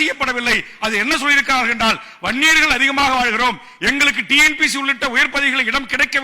செய்யப்படவில்லை அது என்ன சொல்லியிருக்கிறார்கள் என்றால் வன்னியர்கள் அதிகமாக வாழ்கிறோம். எங்களுக்கு டிஎன்பிசி உள்ளிட்ட உயர் பதவிகளில் இடம் கிடைக்கவில்லை.